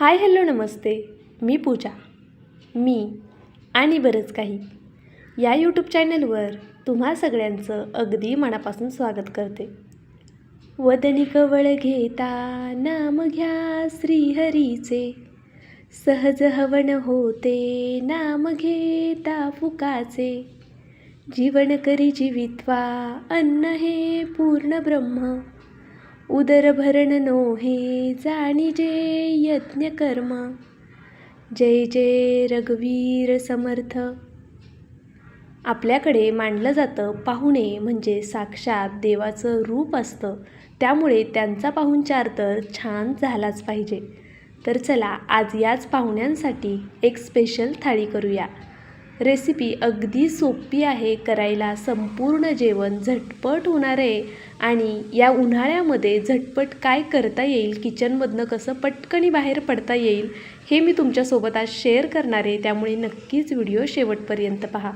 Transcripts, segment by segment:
Hi hello नमस्ते मी पूजा मी आणि बरंच काही. या यूट्यूब चॅनलवर तुम्हा सगळ्यांचं अगदी मनापासून स्वागत करते. वदनी कवळ घेता नाम घ्या श्रीहरीचे सहज हवन होते नाम घेता फुकाचे. जीवन करी जीवित्वा अन्न हे पूर्ण ब्रह्म उदरभरण नो नोहे जाणी जे कर्म. जय जय रघुवीर समर्थ. आपल्याकडे मानलं जातं पाहुणे म्हणजे साक्षात देवाचं रूप असतं. त्यामुळे त्यांचा पाहुणचार तर छान झालाच पाहिजे. तर चला आज याच पाहुण्यांसाठी एक स्पेशल थाळी करूया. रेसिपी अगदी सोपी आहे करायला संपूर्ण जेवण झटपट होणार आहे. आणि या उन्हाळ्यामध्ये झटपट काय करता येईल किचनमधनं कसं पटकनी बाहेर पडता येईल हे मी तुमच्यासोबत आज शेअर करणार आहे. त्यामुळे नक्कीच व्हिडिओ शेवटपर्यंत पहा.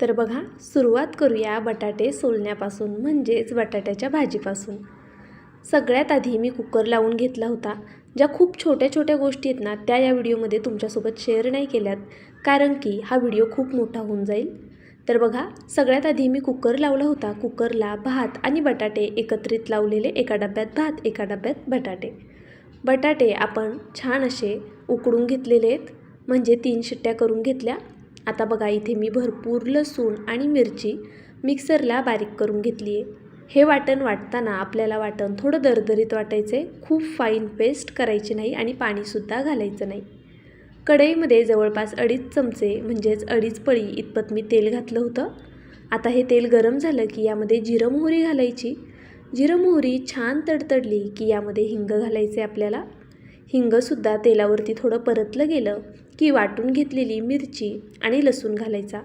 तर बघा सुरुवात करूया बटाटे सोलण्यापासून म्हणजेच बटाट्याच्या भाजीपासून. सगळ्यात आधी मी कुकर लावून घेतला होता. ज्या खूप छोट्या छोट्या गोष्टी आहेत ना त्या या व्हिडिओमध्ये तुमच्यासोबत शेअर नाही केल्यात. कारण की हा व्हिडिओ खूप मोठा होऊन जाईल. तर बघा सगळ्यात आधी मी कुकर लावला होता. कुकरला भात आणि बटाटे एकत्रित लावलेले एका डब्यात भात एका डब्यात बटाटे. बटाटे आपण छान असे उकडून घेतलेले आहेत. म्हणजे तीन शिट्ट्या करून घेतल्या. आता बघा इथे मी भरपूर लसूण आणि मिरची मिक्सरला बारीक करून घेतली आहे हे वाटण वाटताना आपल्याला वाटण थोडं दरदरीत वाटायचं आहे खूप फाईन पेस्ट करायची नाही आणि पाणीसुद्धा घालायचं नाही. कढईमध्ये जवळपास अडीच चमचे म्हणजेच अडीच पळी इतपत मी तेल घातलं होतं. आता हे तेल गरम झालं की यामध्ये जिरं मोहरी घालायची. जिरं मोहरी छान तडतडली की यामध्ये हिंग घालायचे आपल्याला. हिंगसुद्धा तेलावरती थोडं परतलं गेलं की वाटून घेतलेली मिरची आणि लसूण घालायचा.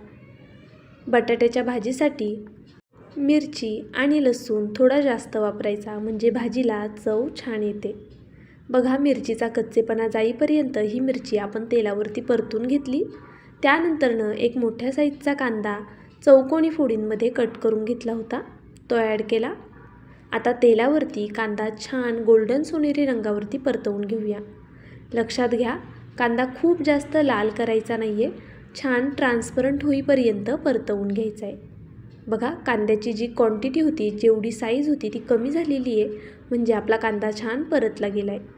बटाट्याच्या भाजीसाठी मिरची आणि लसूण थोडा जास्त वापरायचा म्हणजे भाजीला चव छान येते. बघा मिरचीचा कच्चेपणा जाईपर्यंत ही मिरची आपण तेलावरती परतून घेतली. त्यानंतरनं एक मोठ्या साईजचा कांदा चौकोनी फोडींमध्ये कट करून घेतला होता. तो ॲड केला. आता तेलावरती कांदा छान गोल्डन सोनेरी रंगावरती परतवून घेऊया. लक्षात घ्या कांदा खूप जास्त लाल करायचा नाही आहे छान ट्रान्सपरंट होईपर्यंत परतवून घ्यायचा आहे बघा कांद्याची जी क्वांटिटी होती जेवढी साईज होती ती कमी झालेली आहे म्हणजे आपला कांदा छान परतला गेला आहे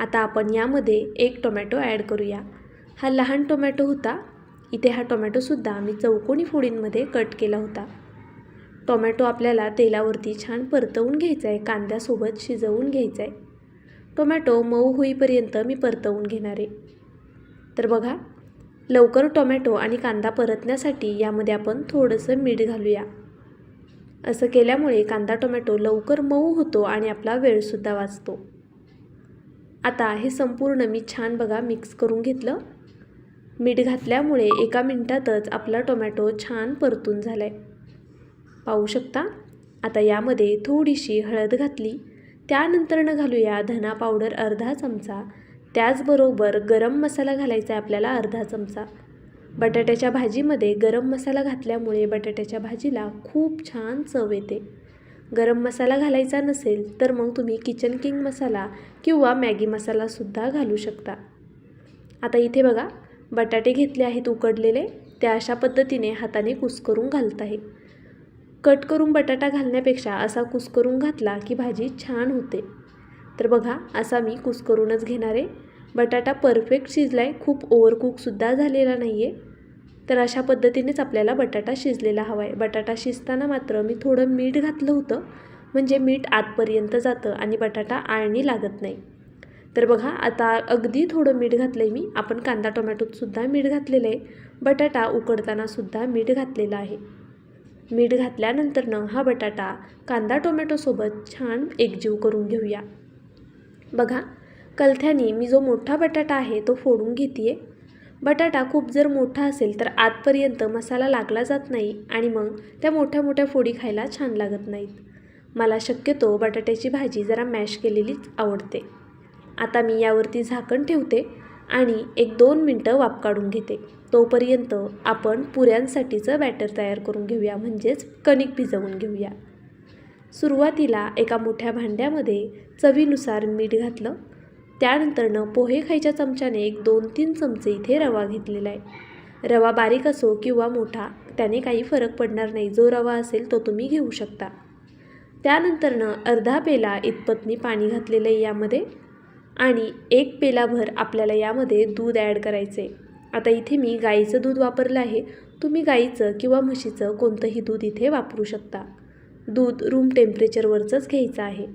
आता आपण यामध्ये एक टोमॅटो ॲड करूया. हा लहान टोमॅटो होता. इथे हा टोमॅटोसुद्धा आम्ही चौकोनी फोडींमध्ये कट केला होता. टोमॅटो आपल्याला तेलावरती छान परतवून घ्यायचा आहे कांद्यासोबत शिजवून घ्यायचा आहे टोमॅटो मऊ होईपर्यंत मी परतवून घेणार आहे. तर बघा लवकर टोमॅटो आणि कांदा परतण्यासाठी यामध्ये आपण थोडंसं मीठ घालूया. असं केल्यामुळे कांदा टोमॅटो लवकर मऊ होतो आणि आपला वेळसुद्धा वाचतो. आता हे संपूर्ण मी छान बघा मिक्स करून घेतलं. मीठ घातल्यामुळे एका मिनटातच आपला टोमॅटो छान परतून झाला आहे पाहू शकता? आता यामध्ये थोडीशी हळद घातली. त्यानंतरनं घालूया धना पावडर अर्धा चमचा. त्याचबरोबर गरम मसाला घालायचा आहे आपल्याला अर्धा चमचा. बटाट्याच्या भाजीमध्ये गरम मसाला घातल्यामुळे बटाट्याच्या भाजीला खूप छान चव येते. गरम मसाला घालायचा नसेल तर मग तुम्ही किचन किंग मसाला किंवा मॅगी मसालासुद्धा घालू शकता. आता इथे बघा बटाटे घेतले आहेत उकडलेले त्या अशा पद्धतीने हाताने कुस्करून घालत आहे. कट करून बटाटा घालण्यापेक्षा असा कुस्करून घातला की भाजी छान होते. तर बघा असा मी कुस्करूनच घेणार आहे. बटाटा परफेक्ट शिजला आहे खूप ओव्हरकुकसुद्धा झालेला नाही आहे तर अशा पद्धतीनेच आपल्याला बटाटा शिजलेला हवा आहे बटाटा शिजताना मात्र मी थोडं मीठ घातलं होतं. म्हणजे मीठ आतपर्यंत जातं आणि बटाटा आळणी लागत नाही. तर बघा आता अगदी थोडं मीठ घातलं आहे मी. आपण कांदा टोमॅटोतसुद्धा मीठ घातलेलं आहे. बटाटा उकडतानासुद्धा मीठ घातलेलं आहे. मीठ घातल्यानंतरनं हा बटाटा कांदा टोमॅटोसोबत छान एकजीव करून घेऊया. बघा कलथ्याने मी जो मोठा बटाटा आहे तो फोडून घेते आहे बटाटा खूप जर मोठा असेल तर आतपर्यंत मसाला लागला जात नाही आणि मग त्या मोठ्या मोठ्या फोडी खायला छान लागत नाहीत. मला शक्यतो बटाट्याची भाजी जरा मॅश केलेलीच आवडते. आता मी यावरती झाकण ठेवते आणि एक दोन मिनटं वाफ काढून घेते. तोपर्यंत आपण पुऱ्यांसाठीचं बॅटर तयार करून घेऊया म्हणजेच कणिक भिजवून घेऊया. सुरुवातीला एका मोठ्या भांड्यामध्ये चवीनुसार मीठ घातलं त्यानंतरनं पोहे खायच्या चमच्याने एक दोन तीन चमचे इथे रवा घेतलेला आहे. रवा बारीक असो किंवा मोठा त्याने काही फरक पडणार नाही. जो रवा असेल तो तुम्ही घेऊ शकता. त्यानंतरनं अर्धा पेला इतपत मी पाणी घातलेलं आहे यामध्ये आणि एक पेलाभर आपल्याला यामध्ये दूध ॲड करायचं आहे आता इथे मी गाईचं दूध वापरलं आहे. तुम्ही गाईचं किंवा म्हशीचं कोणतंही दूध इथे वापरू शकता. दूध रूम टेम्परेचरवरचंच घ्यायचं आहे.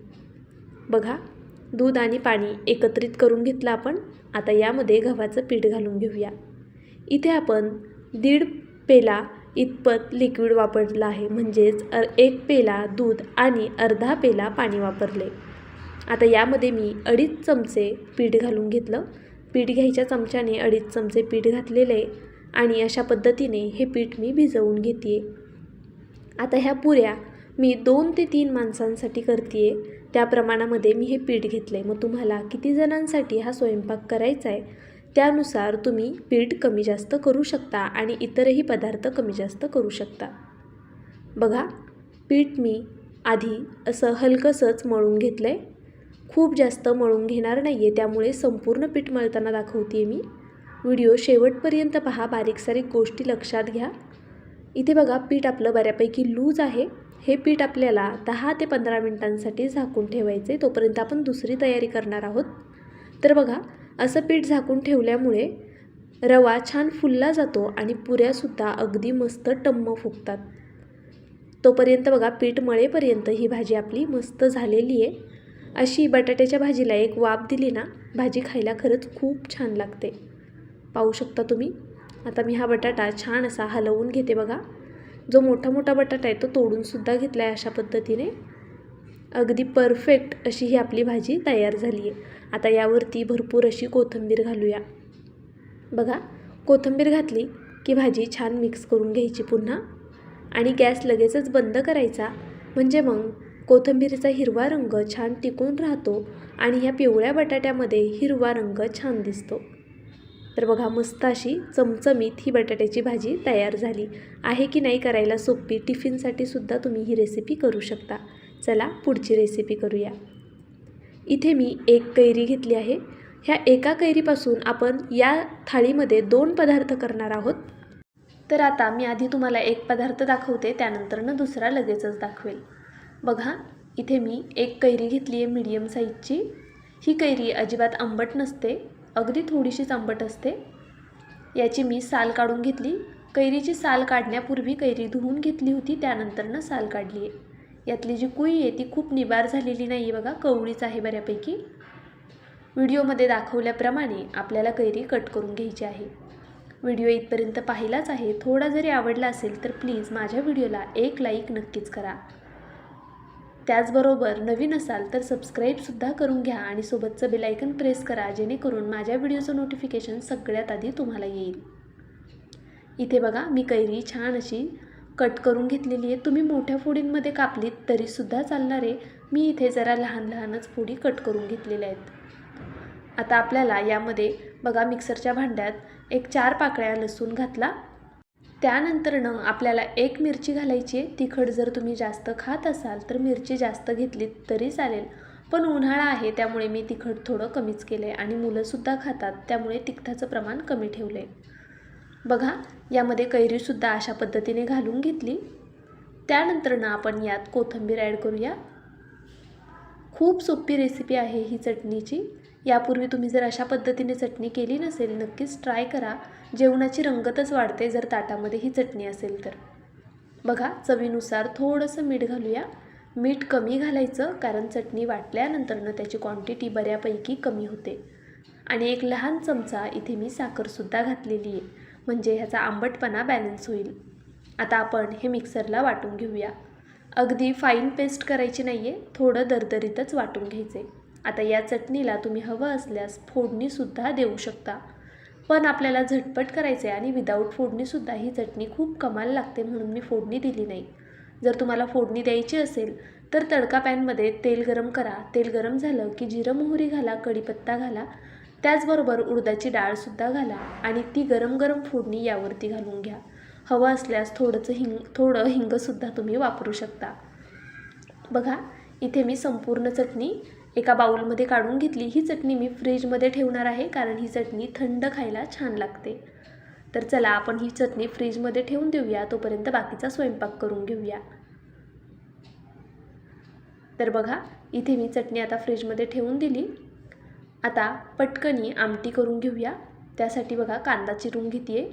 बघा दूध आणि पाणी एकत्रित करून घेतलं आपण आता यामध्ये गव्हाचं पीठ घालून घेऊया. इथे आपण दीड पेला इतपत लिक्विड वापरलं आहे म्हणजेच अ एक पेला दूध आणि अर्धा पेला पाणी वापरले. आता यामध्ये मी अडीच चमचे पीठ घालून घेतलं. पीठ घ्यायच्या चमच्याने अडीच चमचे पीठ घातलेले आणि अशा पद्धतीने हे पीठ मी भिजवून घेते आता ह्या पुऱ्या मी दोन ते तीन माणसांसाठी करते त्या प्रमाणामध्ये मी हे पीठ घेतलं आहे मग तुम्हाला किती जणांसाठी हा स्वयंपाक करायचा आहे त्यानुसार तुम्ही पीठ कमी जास्त करू शकता आणि इतरही पदार्थ कमी जास्त करू शकता. बघा पीठ मी आधी असं हलकंसंच मळून घेतलं आहे खूप जास्त मळून घेणार नाही आहे त्यामुळे संपूर्ण पीठ मळताना दाखवते मी. व्हिडिओ शेवटपर्यंत पहा बारीक सारीक गोष्टी लक्षात घ्या. इथे बघा पीठ आपलं बऱ्यापैकी लूज आहे. हे पीठ आपल्याला दहा ते पंधरा मिनटांसाठी झाकून ठेवायचे तोपर्यंत आपण दुसरी तयारी करणार आहोत. तर बघा असं पीठ झाकून ठेवल्यामुळे रवा छान फुलला जातो आणि पुऱ्यासुद्धा अगदी मस्त टम्म फुगतात. तोपर्यंत बघा पीठ मळेपर्यंत ही भाजी आपली मस्त झालेली आहे. अशी बटाट्याच्या भाजीला एक वाफ दिली ना भाजी खायला खरंच खूप छान लागते. पाहू शकता तुम्ही? आता मी हा बटाटा छान असा हलवून घेते बघा. जो मोठा मोठा बटाटा आहे तो तोडूनसुद्धा घेतला आहे अशा पद्धतीने. अगदी परफेक्ट अशी ही आपली भाजी तयार झाली आहे. आता यावरती भरपूर अशी कोथिंबीर घालूया. बघा कोथिंबीर घातली की भाजी छान मिक्स करून घ्यायची पुन्हा. आणि गॅस लगेचच बंद करायचा. म्हणजे मग कोथिंबीरीचा हिरवा रंग छान टिकून राहतो आणि ह्या पिवळ्या बटाट्यामध्ये हिरवा रंग छान दिसतो. तर बघा मस्त अशी चमचमीत ही बटाट्याची भाजी तयार झाली. आहे की नाही करायला सोपी टिफिनसाठी सुद्धा तुम्ही ही रेसिपी करू शकता. चला पुढची रेसिपी करूया. इथे मी एक कैरी घेतली आहे. ह्या एका कैरीपासून आपण या थाळीमध्ये दोन पदार्थ करणार आहोत. तर आता मी आधी तुम्हाला एक पदार्थ दाखवते त्यानंतरनं दुसरा लगेचच दाखवेल. बघा इथे मी एक कैरी घेतली आहे मीडियम साईजची ही कैरी अजिबात आंबट नसते. अगदी थोडीशीच आंबट असते. याची मी साल काढून घेतली. कैरीची साल काढण्यापूर्वी कैरी धुवून घेतली होती त्यानंतरनं साल काढली आहे. यातली जी कुई आहे ती खूप निबार झालेली नाही आहे बघा कवळीच आहे बऱ्यापैकी. व्हिडिओमध्ये दाखवल्याप्रमाणे आपल्याला कैरी कट करून घ्यायची आहे. व्हिडिओ इथपर्यंत पाहिलाच आहे. थोडा जरी आवडला असेल तर प्लीज माझ्या व्हिडिओला एक लाईक नक्कीच करा. त्याचबरोबर नवीन असाल तर सबस्क्राईबसुद्धा करून घ्या आणि सोबतचं बेलायकन प्रेस करा जेणेकरून माझ्या व्हिडिओचं नोटिफिकेशन सगळ्यात आधी तुम्हाला येईल. इथे बघा मी कैरी छान अशी कट करून घेतलेली आहे. तुम्ही मोठ्या फोडींमध्ये कापलीत तरीसुद्धा चालणार आहे. मी इथे जरा लहान लहानच फोडी कट करून घेतलेल्या आहेत. आता आपल्याला यामध्ये बघा मिक्सरच्या भांड्यात एक चार पाकळ्या लसूण घातला. त्यानंतरनं आपल्याला एक मिरची घालायची आहे. तिखट जर तुम्ही जास्त खात असाल तर मिरची जास्त घेतली तरी चालेल. पण उन्हाळा आहे त्यामुळे मी तिखट थोडं कमीच केलं आहे आणि मुलंसुद्धा खातात त्यामुळे तिखटाचं प्रमाण कमी ठेवलं आहे बघा यामध्ये कैरीसुद्धा अशा पद्धतीने घालून घेतली. त्यानंतरनं आपण यात कोथिंबीर ॲड करूया. खूप सोपी रेसिपी आहे ही चटणीची. यापूर्वी तुम्ही जर अशा पद्धतीने चटणी केली नसेल नक्कीच ट्राय करा. जेवणाची रंगतच वाढते जर ताटामध्ये ही चटणी असेल तर. बघा चवीनुसार थोडंसं मीठ घालूया. मीठ कमी घालायचं कारण चटणी वाटल्यानंतरनं त्याची क्वांटिटी बऱ्यापैकी कमी होते. आणि एक लहान चमचा इथे मी साखरसुद्धा घातलेली आहे. म्हणजे ह्याचा आंबटपणा बॅलन्स होईल. आता आपण हे मिक्सरला वाटून घेऊया. अगदी फाईन पेस्ट करायची नाही आहे थोडं दरदरीतच वाटून घ्यायचे आता या चटणीला तुम्ही हवं असल्यास फोडणीसुद्धा देऊ शकता. पण आपल्याला झटपट करायचं आहे आणि विदाऊट फोडणीसुद्धा ही चटणी खूप कमाल लागते म्हणून मी फोडणी दिली नाही. जर तुम्हाला फोडणी द्यायची असेल तर तडका पॅनमध्ये तेल गरम करा. तेल गरम झालं की जिरं मोहरी घाला कढीपत्ता घाला. त्याचबरोबर उडदाची डाळसुद्धा घाला आणि ती गरम गरम फोडणी यावरती घालून घ्या. हवं असल्यास थोडंसं हिंग थोडं हिंगसुद्धा तुम्ही वापरू शकता. बघा इथे मी संपूर्ण चटणी एका बाऊलमध्ये काढून घेतली. ही चटणी मी फ्रीजमध्ये ठेवणार आहे कारण ही चटणी थंड खायला छान लागते. तर चला आपण ही चटणी फ्रीजमध्ये ठेवून देऊया. तोपर्यंत बाकीचा स्वयंपाक करून घेऊया. तर बघा इथे मी चटणी आता फ्रीजमध्ये ठेवून दिली. आता पटकनी आमटी करून घेऊया. त्यासाठी बघा कांदा चिरून घेते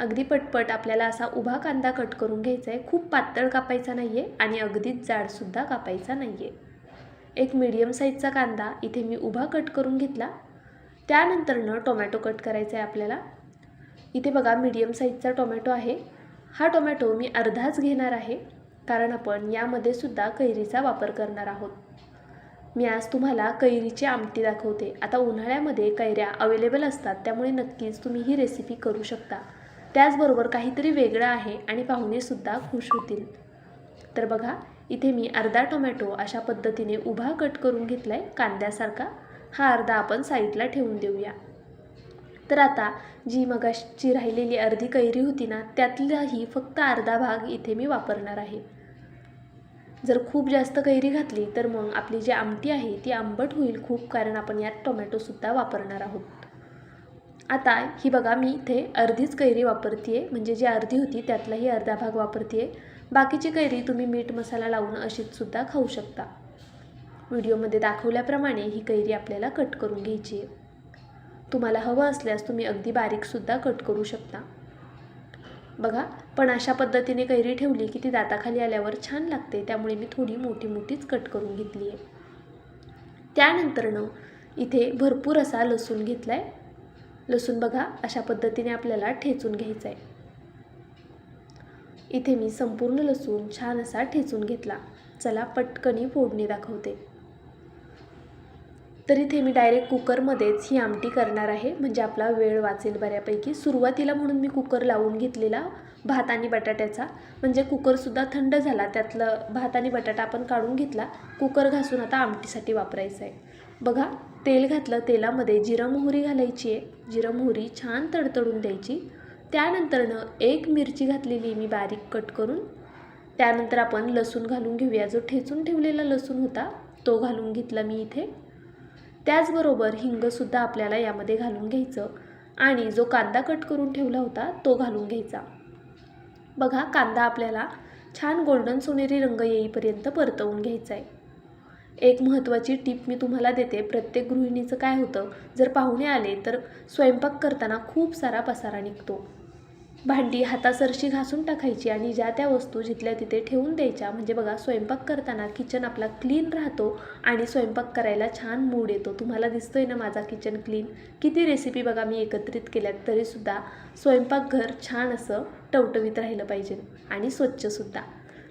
अगदी पटपट आपल्याला असा उभा कांदा कट करून घ्यायचा आहे. खूप पातळ कापायचा नाही आहे आणि अगदीच जाडसुद्धा कापायचा नाही आहे एक मीडियम साईजचा कांदा इथे मी उभा कट करून घेतला. त्यानंतरनं टोमॅटो कट करायचा आहे आपल्याला. इथे बघा मीडियम साईजचा टोमॅटो आहे. हा टोमॅटो मी अर्धाच घेणार आहे कारण आपण यामध्ये सुद्धा कैरीचा वापर करणार आहोत. मी आज तुम्हाला कैरीची आमटी दाखवते. आता उन्हाळ्यामध्ये कैऱ्या अवेलेबल असतात त्यामुळे नक्कीच तुम्ही ही रेसिपी करू शकता. त्याचबरोबर काहीतरी वेगळं आहे आणि पाहुणेसुद्धा खुश होतील. तर बघा इथे मी अर्धा टोमॅटो अशा पद्धतीने उभा कट करून घेतला आहे कांद्यासारखा. हा अर्धा आपण साईडला ठेवून देऊया. तर आता जी मगाची राहिलेली अर्धी कैरी होती ना त्यातलाही फक्त अर्धा भाग इथे मी वापरणार आहे. जर खूप जास्त कैरी घातली तर मग आपली जी आमटी आहे ती आंबट होईल खूप कारण आपण यात टोमॅटोसुद्धा वापरणार आहोत. आता ही बघा मी इथे अर्धीच कैरी वापरते आहे म्हणजे जी अर्धी होती त्यातलाही अर्धा भाग वापरते आहे बाकीची कैरी तुम्ही मीठ मसाला लावून अशीचसुद्धा खाऊ शकता. व्हिडिओमध्ये दाखवल्याप्रमाणे ही कैरी आपल्याला कट करून घ्यायची आहे. तुम्हाला हवं असल्यास तुम्ही अगदी बारीकसुद्धा कट करू शकता. बघा पण अशा पद्धतीने कैरी ठेवली की ती दाताखाली आल्यावर छान लागते त्यामुळे मी थोडी मोठी मोठीच कट करून घेतली आहे. त्यानंतरनं इथे भरपूर असा लसूण घेतला आहे लसूण बघा अशा पद्धतीने आपल्याला ठेचून घ्यायचा आहे इथे मी संपूर्ण लसूण छान असा ठेचून घेतला. चला पटकनी फोडणी दाखवते. तर इथे मी डायरेक्ट कुकरमध्येच ही आमटी करणार आहे. म्हणजे आपला वेळ वाचेल बऱ्यापैकी. सुरुवातीला म्हणून मी कुकर लावून घेतलेला भात आणि बटाट्याचा. म्हणजे कुकरसुद्धा थंड झाला. त्यातलं भात आणि बटाटा आपण काढून घेतला. कुकर घासून आता आमटीसाठी वापरायचं आहे बघा तेल घातलं. तेलामध्ये जिरं मोहरी घालायची आहे. जिरं मोहरी छान तडतडून द्यायची. त्यानंतरनं एक मिरची घातलेली मी बारीक कट करून त्यानंतर आपण लसूण घालून घेऊया. जो ठेचून ठेवलेला लसूण होता तो घालून घेतला मी इथे. त्याचबरोबर हिंगसुद्धा आपल्याला यामध्ये घालून घ्यायचं आणि जो कांदा कट करून ठेवला होता तो घालून घ्यायचा. बघा कांदा आपल्याला छान गोल्डन सोनेरी रंग येईपर्यंत परतवून घ्यायचा आहे एक महत्त्वाची टीप मी तुम्हाला देते प्रत्येक गृहिणीचं काय होतं जर पाहुणे आले तर स्वयंपाक करताना खूप सारा पसारा निघतो. भांडी हातासरशी घासून टाकायची आणि ज्या त्या वस्तू जिथल्या तिथे ठेवून द्यायच्या म्हणजे बघा स्वयंपाक करताना किचन आपला क्लीन राहतो आणि स्वयंपाक करायला छान मूड येतो. तुम्हाला दिसतोय ना माझा किचन क्लीन किती रेसिपी बघा मी एकत्रित केल्यात तरीसुद्धा स्वयंपाकघर छान असं टवटवीत राहिलं पाहिजे आणि स्वच्छसुद्धा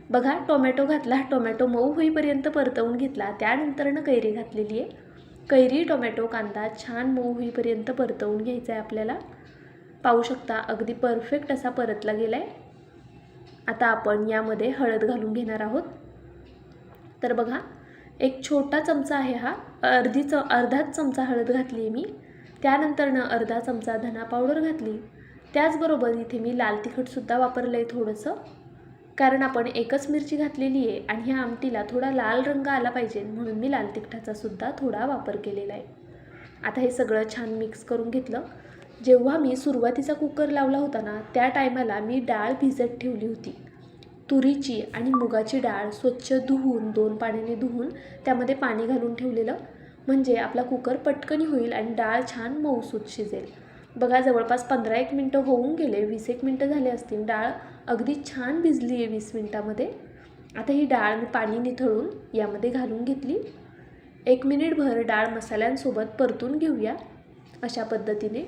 बघा टोमॅटो घातला टोमॅटो मऊ होईपर्यंत परतवून घेतला त्यानंतरनं कैरी घातलेली आहे. कैरी टोमॅटो कांदा छान मऊ होईपर्यंत परतवून घ्यायचा आहे आपल्याला. पाहू शकता. अगदी परफेक्ट असा परतला गेला आहे आता आपण यामध्ये हळद घालून घेणार आहोत. तर बघा एक छोटा चमचा आहे हा. अर्धी च अर्धाच चमचा हळद घातली आहे मी. त्यानंतरनं अर्धा चमचा धना पावडर घातली. त्याचबरोबर इथे मी लाल तिखटसुद्धा वापरलं आहे थोडंसं. कारण आपण एकच मिरची घातलेली आहे आणि ह्या आमटीला थोडा लाल रंग आला पाहिजे म्हणून मी लाल तिखटाचासुद्धा थोडा वापर केलेला आहे. आता हे सगळं छान मिक्स करून घेतलं. जेव्हा मी सुरुवातीचा कुकर लावला होता ना त्या टायमाला मी डाळ भिजत ठेवली होती. तुरीची आणि मुगाची डाळ स्वच्छ धुवून दोन पाण्याने धुवून त्यामध्ये पाणी घालून ठेवलेलं. म्हणजे आपला कुकर पटकनी होईल आणि डाळ छान मऊसूत शिजेल. बघा जवळपास पंधरा एक मिनटं होऊन गेले. वीस एक मिनटं झाले असतील. डाळ अगदी छान भिजली आहे वीस मिनटामध्ये. आता ही डाळ मी पाणी निथळून यामध्ये घालून घेतली. एक मिनिटभर डाळ मसाल्यांसोबत परतून घेऊया. अशा पद्धतीने.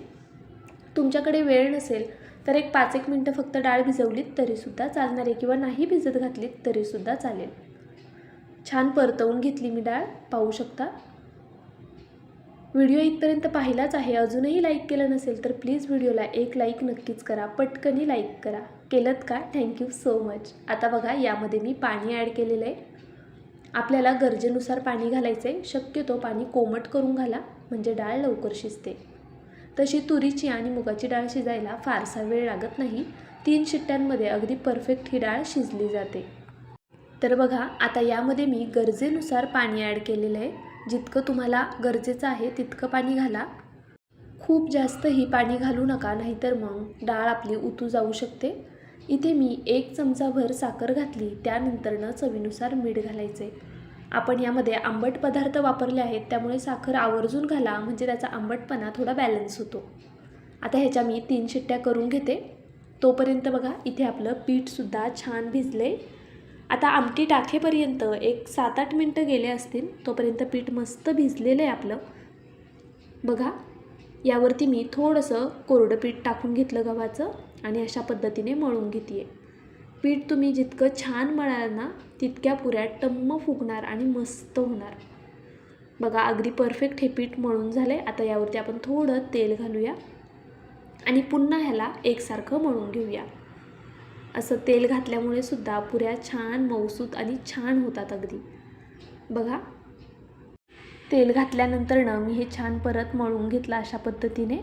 तुमच्याकडे वेळ नसेल तर एक पाच एक मिनटं फक्त डाळ भिजवलीत तरीसुद्धा चालणार आहे किंवा नाही भिजत घातलीत तरीसुद्धा चालेल. छान परतवून घेतली मी डाळ पाहू शकता? व्हिडिओ इथपर्यंत पाहिलाच आहे. अजूनही लाईक केलं नसेल तर प्लीज व्हिडिओला एक लाईक नक्कीच करा. पटकनी लाईक करा. केलं का? थँक्यू सो मच आता बघा यामध्ये मी पाणी ॲड केलेलं आहे. आपल्याला गरजेनुसार पाणी घालायचं आहे शक्यतो पाणी कोमट करून घाला म्हणजे डाळ लवकर शिजते. तशी तुरीची आणि मुगाची डाळ शिजायला फारसा वेळ लागत नाही. तीन शिट्ट्यांमध्ये अगदी परफेक्ट ही डाळ शिजली जाते. तर बघा आता यामध्ये मी गरजेनुसार पाणी ॲड केलेलं आहे. जितकं तुम्हाला गरजेचं आहे तितकं पाणी घाला. खूप जास्तही पाणी घालू नका नाहीतर मग डाळ आपली उतू जाऊ शकते. इथे मी एक चमचाभर साखर घातली त्यानंतरनं चवीनुसार मीठ घालायचे आपण यामध्ये आंबट पदार्थ वापरले आहेत त्यामुळे साखर आवर्जून घाला म्हणजे त्याचा आंबटपणा थोडा बॅलन्स होतो. आता ह्याच्या मी तीन शिट्ट्या करून घेते. तोपर्यंत बघा इथे आपलं पीठसुद्धा छान भिजले. आता आमटी टाकेपर्यंत एक सात आठ मिनटं गेले असतील तोपर्यंत पीठ मस्त भिजलेलं आहे आपलं. बघा यावरती मी थोडंसं कोरडं पीठ टाकून घेतलं गव्हाचं आणि अशा पद्धतीने मळून घेते आहे पीठ तुम्ही जितकं छान मळाल ना तितक्या पुऱ्या टम्म फुगणार आणि मस्त होणार. बघा अगदी परफेक्ट हे पीठ मळून झालं आहे आता यावरती आपण थोडं तेल घालूया. आणि पुन्हा ह्याला एकसारखं मळून घेऊया. असं तेल घातल्यामुळे सुद्धा पुऱ्या छान मऊसूत आणि छान होतात अगदी. बघा. तेल घातल्यानंतरनं मी हे छान परत मळून घेतलं अशा पद्धतीने.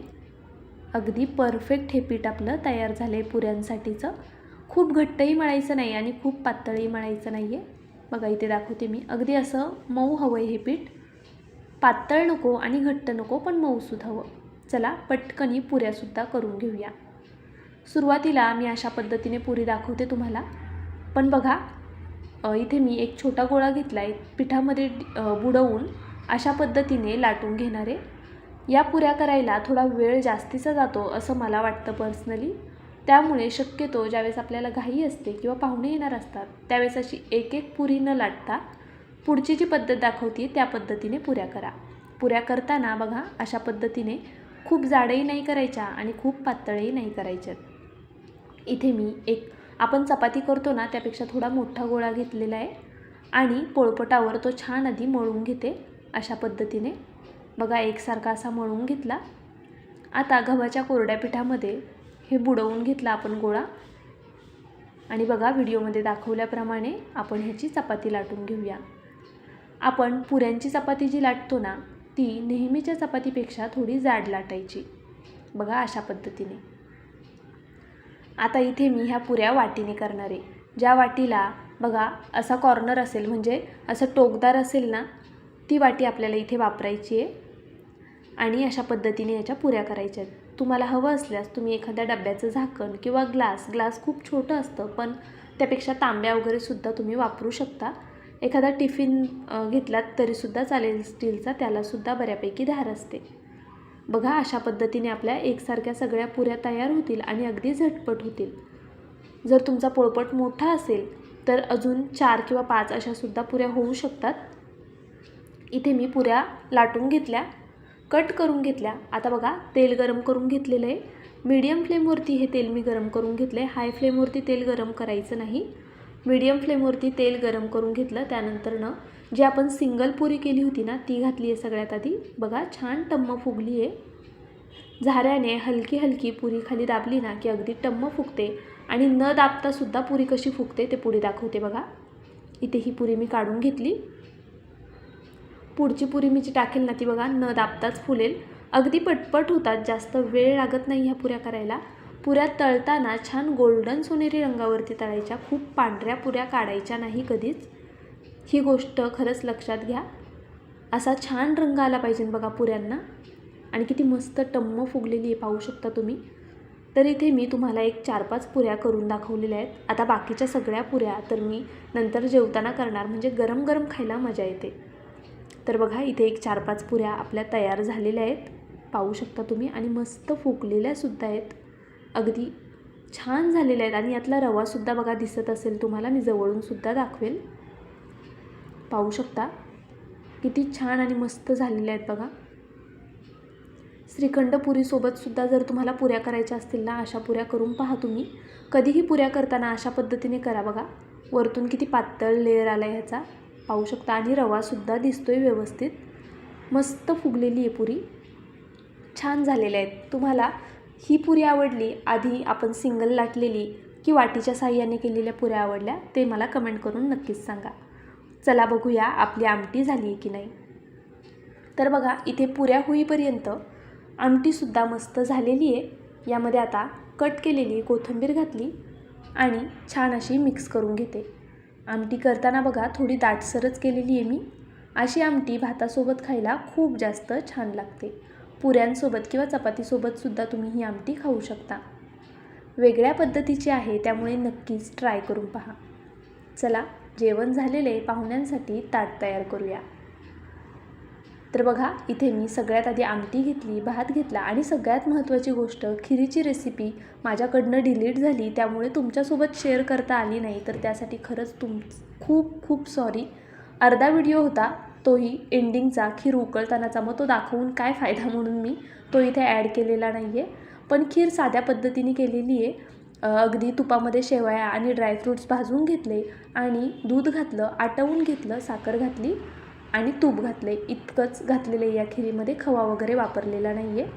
अगदी परफेक्ट हे पीठ आपलं तयार झालं आहे पुऱ्यांसाठीचं. खूप घट्टही मळायचं नाही आणि खूप पातळही मळायचं नाही आहे बघा इथे दाखवते मी. अगदी असं मऊ हवं आहे हे पीठ. पातळ नको आणि घट्ट नको पण मऊसूद हवं. चला पटकनी पुऱ्यासुद्धा करून घेऊया. सुरुवातीला मी अशा पद्धतीने पुरी दाखवते तुम्हाला. पण बघा इथे मी एक छोटा गोळा घेतला आहे पिठामध्ये बुडवून अशा पद्धतीने लाटून घेणारे. या पुऱ्या करायला थोडा वेळ जास्तीचा जातो असं मला वाटतं पर्सनली त्यामुळे शक्यतो ज्यावेळेस आपल्याला घाई असते किंवा पाहुणे येणार असतात त्यावेळेस अशी एक एक पुरी न लाटता पुढची जी पद्धत दाखवते त्या पद्धतीने पुऱ्या करा. पुऱ्या करताना बघा अशा पद्धतीने खूप जाडही नाही करायच्या आणि खूप पातळही नाही करायच्यात. इथे मी एक आपण चपाती करतो ना त्यापेक्षा थोडा मोठा गोळा घेतलेला आहे आणि पोळपटावर तो छान आधी मळून घेते. अशा पद्धतीने बघा एकसारखा असा मळून घेतला. आता गव्हाच्या कोरड्या पिठामध्ये हे बुडवून घेतलं आपण गोळा. आणि बघा व्हिडिओमध्ये दाखवल्याप्रमाणे आपण ह्याची चपाती लाटून घेऊया. आपण पुऱ्यांची चपाती जी लाटतो ना ती नेहमीच्या चपातीपेक्षा थोडी जाड लाटायची. बघा अशा पद्धतीने. आता इथे मी ह्या पुऱ्या वाटीने करणार आहे. ज्या वाटीला बघा असा कॉर्नर असेल म्हणजे असं टोकदार असेल ना ती वाटी आपल्याला इथे वापरायची आहे. आणि अशा पद्धतीने याच्या पुऱ्या करायच्या आहेत. तुम्हाला हवं असल्यास तुम्ही एखाद्या डब्याचं झाकण किंवा ग्लास ग्लास खूप छोटं असतं पण त्यापेक्षा तांब्या वगैरे सुद्धा तुम्ही वापरू शकता. एखादा टिफिन घेतलात तरीसुद्धा चालेल स्टीलचा त्यालासुद्धा बऱ्यापैकी धार असते. बघा अशा पद्धतीने आपल्या एकसारख्या सगळ्या पुऱ्या तयार होतील आणि अगदी झटपट होतील. जर तुमचा पोळपट मोठा असेल तर अजून चार किंवा पाच अशासुद्धा पुऱ्या होऊ शकतात. इथे मी पुऱ्या लाटून घेतल्या. कट करून घेतल्या. आता बघा तेल गरम करून घेतलेलं आहे. मीडियम फ्लेमवरती हे तेल मी गरम करून घेतलं आहे हाय फ्लेमवरती तेल गरम करायचं नाही. मीडियम फ्लेमवरती तेल गरम करून घेतलं. त्यानंतरनं जी आपण सिंगल पुरी केली होती ना ती घातली आहे सगळ्यात आधी. बघा छान टम्म फुगली आहे. झाऱ्याने हलकी हलकी पुरी खाली दाबली ना की अगदी टम्म फुगते. आणि न दाबतासुद्धा पुरी कशी फुगते ते पुढे दाखवते बघा. इथे ही पुरी मी काढून घेतली. पुढची पुरी मी जी टाकेल ना ती बघा न दाबताच फुलेल. अगदी पटपट होतात जास्त वेळ लागत नाही ह्या पुऱ्या करायला. पुऱ्या तळताना छान गोल्डन सोनेरी रंगावरती तळायच्या खूप पांढऱ्या पुऱ्या काढायच्या नाही कधीच. ही गोष्ट खरंच लक्षात घ्या. असा छान रंग आला पाहिजे बघा पुऱ्यांना. आणि किती मस्त टम्म फुगलेली आहे पाहू शकता तुम्ही. तर इथे मी तुम्हाला एक चार पाच पुऱ्या करून दाखवलेल्या आहेत. आता बाकीच्या सगळ्या पुऱ्या तर मी नंतर जेवताना करणार म्हणजे गरम गरम खायला मजा येते. तर बघा इथे एक चार पाच पुऱ्या आपल्या तयार झालेल्या आहेत. पाहू शकता तुम्ही. आणि मस्त फुकलेल्यासुद्धा आहेत. अगदी छान झालेल्या आहेत. आणि यातला रवासुद्धा बघा दिसत असेल तुम्हाला. मी जवळूनसुद्धा दाखवेल. पाहू शकता. किती छान आणि मस्त झालेल्या आहेत बघा. श्रीखंड पुरीसोबतसुद्धा जर तुम्हाला पुऱ्या करायच्या असतील ना अशा पुऱ्या करून पहा तुम्ही. कधीही पुऱ्या करताना अशा पद्धतीने करा बघा. वरतून किती पातळ लेअर आला आहे ह्याचा. पाहू शकता. आणि रवासुद्धा दिसतो आहे व्यवस्थित. मस्त फुगलेली आहे पुरी. छान झालेल्या आहेत. तुम्हाला ही पुरी आवडली आधी आपण सिंगल लाटलेली की वाटीच्या साह्याने केलेल्या पुऱ्या आवडल्या ते मला कमेंट करून नक्कीच सांगा. चला बघूया आपली आमटी झाली आहे की नाही. तर बघा इथे पुऱ्या होईपर्यंत आमटीसुद्धा मस्त झालेली आहे. यामध्ये आता कट केलेली कोथिंबीर घातली आणि छान अशी मिक्स करून घेते. आमटी करताना बघा थोडी दाटसरच केलेली आहे मी. अशी आमटी भातासोबत खायला खूप जास्त छान लागते. पुऱ्यांसोबत किंवा चपातीसोबतसुद्धा तुम्ही ही आमटी खाऊ शकता. वेगळ्या पद्धतीची आहे त्यामुळे नक्कीच ट्राय करून पहा. चला जेवण झालेले पाहुण्यांसाठी ताट तयार करूया. तर बघा इथे मी सगळ्यात आधी आमटी घेतली भात घेतला आणि सगळ्यात महत्त्वाची गोष्ट खिरीची रेसिपी माझ्याकडनं डिलीट झाली त्यामुळे तुमच्यासोबत शेअर करता आली नाही. तर त्यासाठी खरंच तुम खूप खूप सॉरी अर्धा व्हिडिओ होता तोही एंडिंगचा खीर उकळतानाचा. मग तो दाखवून काय फायदा म्हणून मी तो इथे ॲड केलेला नाही आहे पण खीर साध्या पद्धतीने केलेली आहे. अगदी तुपामध्ये शेवया आणि ड्रायफ्रूट्स भाजून घेतले आणि दूध घातलं आटवून घेतलं साखर घातली. आणि तूप घातलं आहे इतकंच घातलेलं आहे या खिरीमध्ये. खवा वगैरे वापरलेला नाही आहे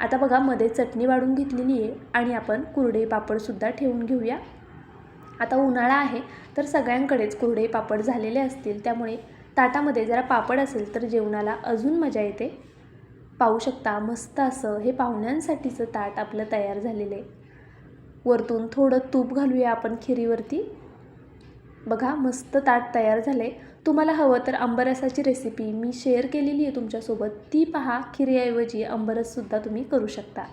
आता बघा मध्ये चटणी वाढून घेतलेली आहे आणि आपण कुरडे पापडसुद्धा ठेवून घेऊया. आता उन्हाळा आहे तर सगळ्यांकडेच कुरडे पापड झालेले असतील. त्यामुळे ताटामध्ये जरा पापड असेल तर जेवणाला अजून मजा येते. पाहू शकता मस्त असं हे पाहुण्यांसाठीचं ताट आपलं तयार झालेलं आहे. वरतून थोडं तूप घालूया आपण खिरीवरती. बघा मस्त ताट तयार झालं आहे तुम्हाला हवं तर आंबरसाची रेसिपी मी शेअर केलेली आहे तुमच्यासोबत. ती पहा खिरीऐवजी आंबरससुद्धा तुम्ही करू शकता.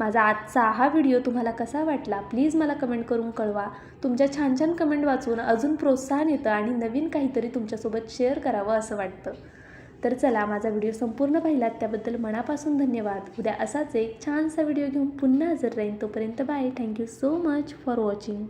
माझा आजचा हा व्हिडिओ तुम्हाला कसा वाटला प्लीज मला कमेंट करून कळवा. तुमच्या छान छान कमेंट वाचून अजून प्रोत्साहन येतं आणि नवीन काहीतरी तुमच्यासोबत शेअर करावं असं वाटतं. तर चला माझा व्हिडिओ संपूर्ण पाहिलात त्याबद्दल मनापासून धन्यवाद. उद्या असाच एक छानसा व्हिडिओ घेऊन पुन्हा हजर राहीन. तोपर्यंत bye thank you so much for watching